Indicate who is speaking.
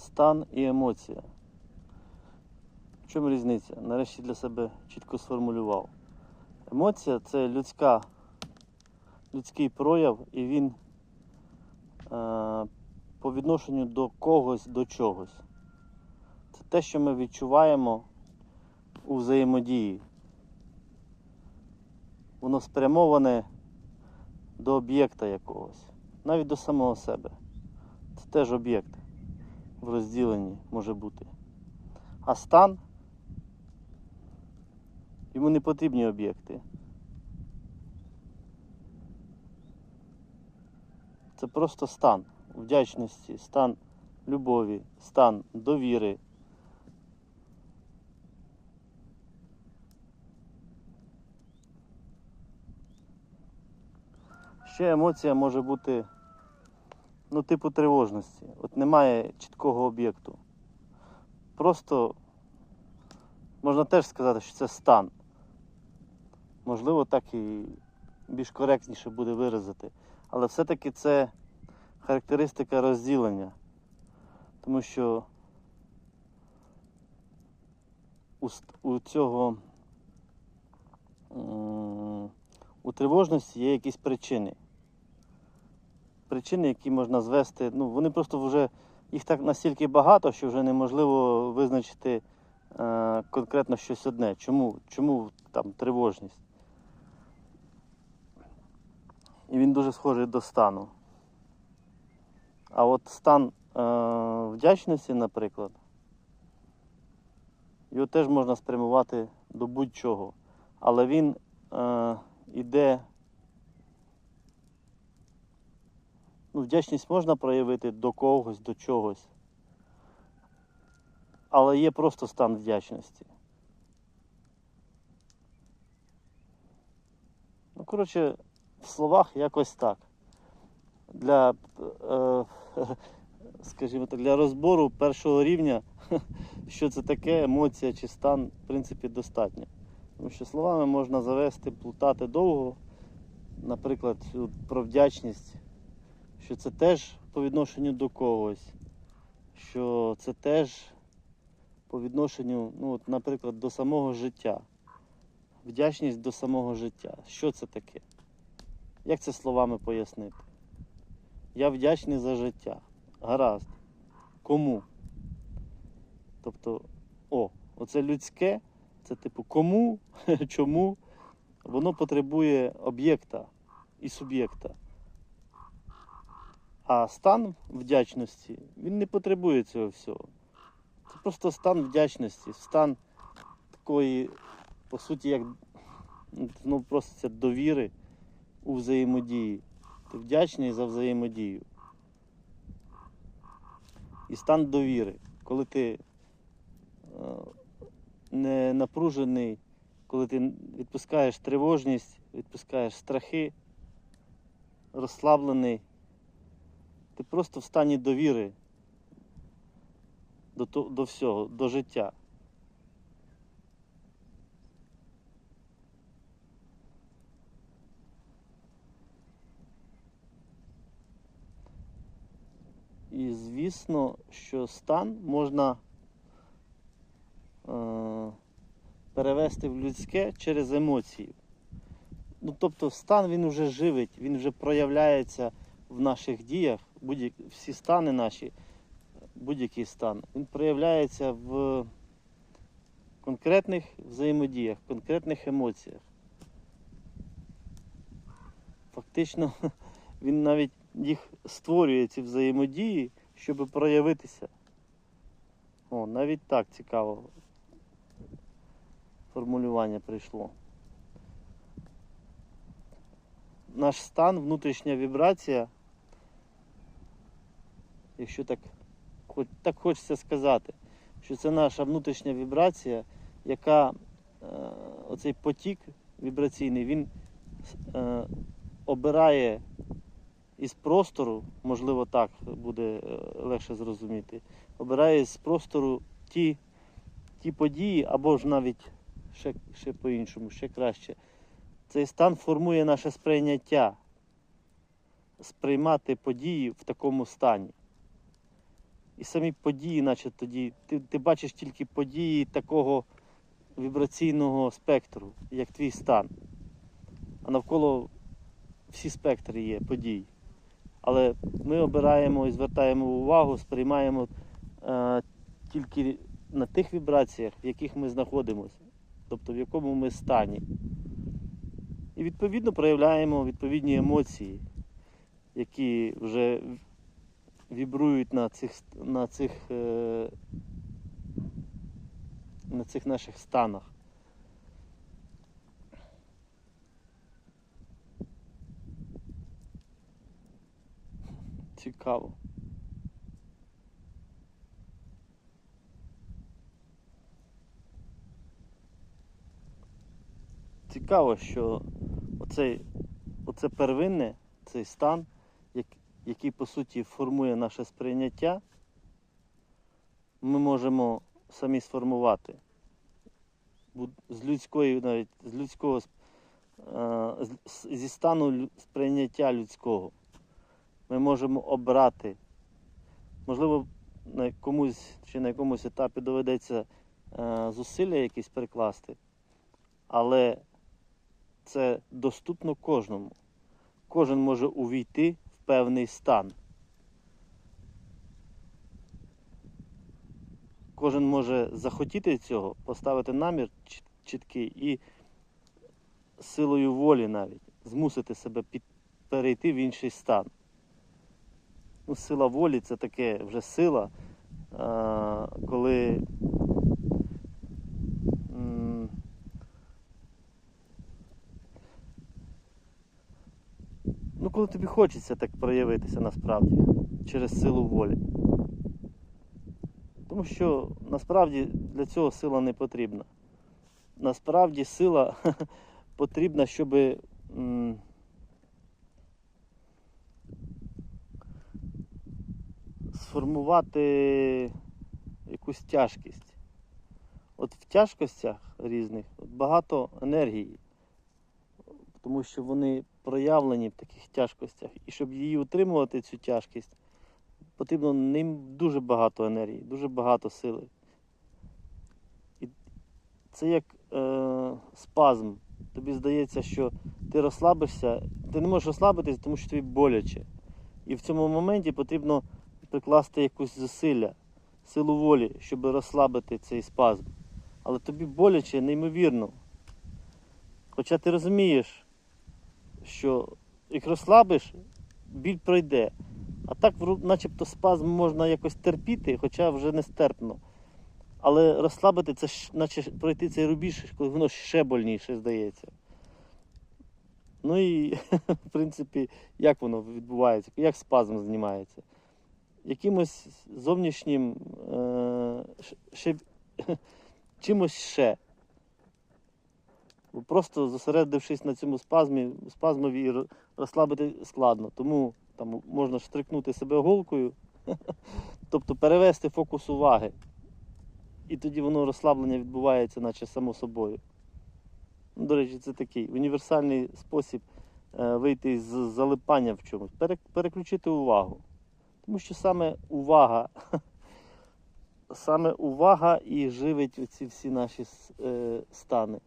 Speaker 1: Стан і емоція. В чому різниця? Нарешті для себе чітко сформулював. Емоція це людська, людський прояв, і він е, по відношенню до когось, до чогось. Це те, що ми відчуваємо у взаємодії. Воно спрямоване до об'єкта якогось, навіть до самого себе. Це теж об'єкт в розділенні може бути. А стан йому не потрібні об'єкти. Це просто стан вдячності, стан любові, стан довіри. Ще емоція може бути ну, типу тривожності. От немає чіткого об'єкту. Просто можна теж сказати, що це стан. Можливо, так і більш коректніше буде виразити. Але все-таки це характеристика розділення. Тому що у, цього у тривожності є якісь причини. Причини, які можна звести, ну вони просто вже їх так настільки багато, що вже неможливо визначити е, конкретно щось одне. Чому, чому там тривожність? І він дуже схожий до стану. А от стан е, вдячності, наприклад, його теж можна спрямувати до будь-чого. Але він е, іде. Ну, вдячність можна проявити до когось, до чогось. Але є просто стан вдячності. Ну, коротше, в словах якось так. Для, е, скажімо так, для розбору першого рівня, що це таке, емоція чи стан, в принципі, достатньо. Тому що словами можна завести, плутати довго. Наприклад, про вдячність, що це теж по відношенню до когось, що це теж по відношенню, ну, от, наприклад, до самого життя. Вдячність до самого життя. Що це таке? Як це словами пояснити? Я вдячний за життя. Гаразд. Кому? Тобто, о, оце людське, це типу кому, чому, воно потребує об'єкта і суб'єкта. А стан вдячності, він не потребує цього всього. Це просто стан вдячності, стан такої, по суті, як ну, просто довіри у взаємодії. Ти вдячний за взаємодію. І стан довіри, коли ти е, не напружений, коли ти відпускаєш тривожність, відпускаєш страхи, розслаблений, ти просто в стані довіри до, до всього, до життя. І звісно, що стан можна е, перевести в людське через емоції. Ну, тобто стан він вже живить, він вже проявляється в наших діях, будь всі стани наші, будь-який стан, він проявляється в конкретних взаємодіях, конкретних емоціях. Фактично, він навіть їх створює ці взаємодії, щоб проявитися. О, навіть так цікаво формулювання прийшло. Наш стан, внутрішня вібрація, якщо так, так хочеться сказати, що це наша внутрішня вібрація, яка е, оцей потік вібраційний, він е, обирає із простору, можливо, так буде е, легше зрозуміти, обирає з простору ті, ті події, або ж навіть ще, ще по-іншому, ще краще. Цей стан формує наше сприйняття, сприймати події в такому стані. І самі події, наче тоді, ти, ти бачиш тільки події такого вібраційного спектру, як твій стан. А навколо всі спектри є подій. Але ми обираємо і звертаємо увагу, сприймаємо е, тільки на тих вібраціях, в яких ми знаходимося, тобто в якому ми стані. І відповідно проявляємо відповідні емоції, які вже вібрують на цих, на цих, е, на цих наших станах. Цікаво. Цікаво, що оцей, оце первинне, цей стан, який по суті формує наше сприйняття, ми можемо самі сформувати. З людської, навіть з людського е, зі стану сприйняття людського. Ми можемо обрати. Можливо, на комусь чи на якомусь етапі доведеться е, зусилля якісь прикласти, але це доступно кожному. Кожен може увійти певний стан. Кожен може захотіти цього, поставити намір чіткий і силою волі навіть змусити себе під, перейти в інший стан. Ну, сила волі це таке вже сила, коли м, ну, коли тобі хочеться так проявитися насправді через силу волі. Тому що насправді для цього сила не потрібна. Насправді сила потрібна, щоб сформувати якусь тяжкість. От в тяжкостях різних багато енергії, тому що вони проявлені в таких тяжкостях. І щоб її утримувати, цю тяжкість, потрібно ним дуже багато енергії, дуже багато сили. І це як е, спазм. Тобі здається, що ти розслабишся, ти не можеш розслабитись, тому що тобі боляче. І в цьому моменті потрібно прикласти якусь зусилля, силу волі, щоб розслабити цей спазм. Але тобі боляче неймовірно. Хоча ти розумієш, що як розслабиш, біль пройде. А так, начебто, спазм можна якось терпіти, хоча вже нестерпно. Але розслабити це наче пройти цей рубіж, коли воно ще больніше здається. Ну і, в принципі, як воно відбувається, як спазм знімається? Якимось зовнішнім е, ще, чимось ще. Просто зосередившись на цьому спазмі, спазмові розслабити складно. Тому там можна штрикнути себе голкою, тобто перевести фокус уваги. І тоді воно розслаблення відбувається, наче само собою. Ну, До речі, це такий універсальний спосіб е, вийти з залипання в чомусь, переключити увагу. Тому що саме увага, саме увага і живить ці всі наші е, стани.